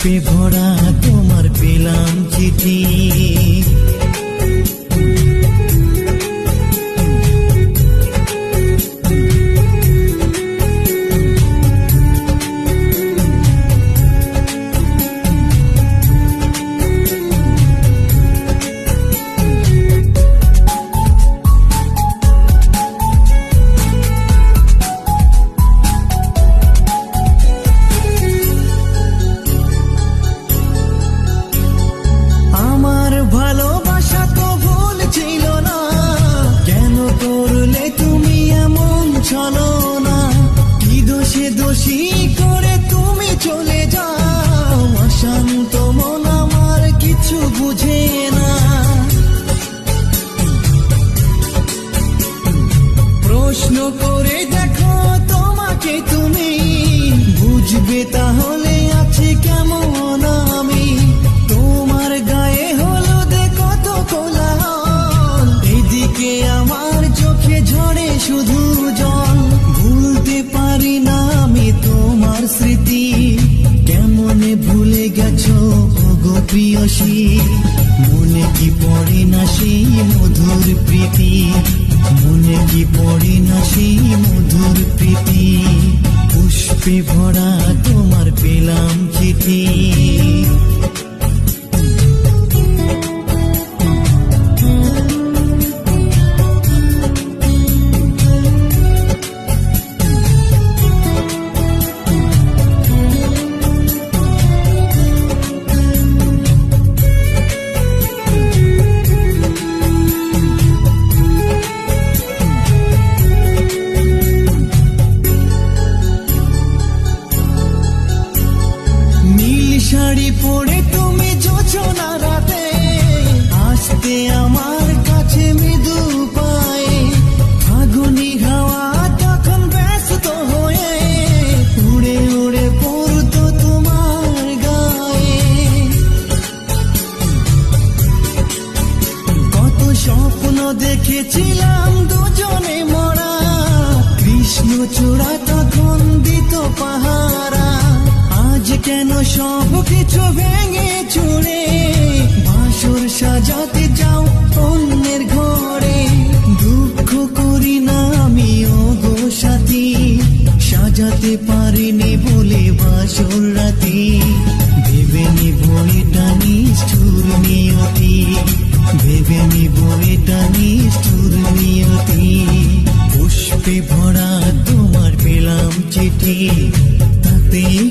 পুষ্পে ভরা তোমার পেলাম চিঠি। প্রশ্ন করে দেখো তোমাকে তুমি। বুঝবে তাহলে আছে কেমন আমি। তোমার গায়ে হলুদ কত কোলাহল। এদিকে আমার চোখে ঝরে শুধু জল। ভুলতে পারি না আমি তোমার স্মৃতি। কেমনে ভুলে গেছো গো প্রিয়সী মনে কি পড়ে না সেই মধুর প্রীতি? মনে কি পড়ে পুষ্পে শাড়ি পরে তুমি যোচনা রাতে। আসতে আমার কাছে মৃদু পায়ে। ফাগুনি হাওয়া তখন ব্যস্ত হয়ে। উড়ে উড়ে পড়তো তোমার গায়ে। কত স্বপ্ন দেখেছিলাম দুজনে মরা। কৃষ্ণ চূড়া তখন দিত পাহারা। কেন সব কিছু ভেঙে চুড়ে বাসর সাজাতে যাও অন্যের ঘরে। দুঃখ করি না আমি গো সাথী। সাজাতে পারিনি বলে বাসর রাতে। ভেবে নিব এটা নিষ্ঠুর নিয়তি। ভেবে নিব এটা নিষ্ঠুর নিয়তি। পুষ্পে ভরা তোমার পেলাম চিঠি। তাতেই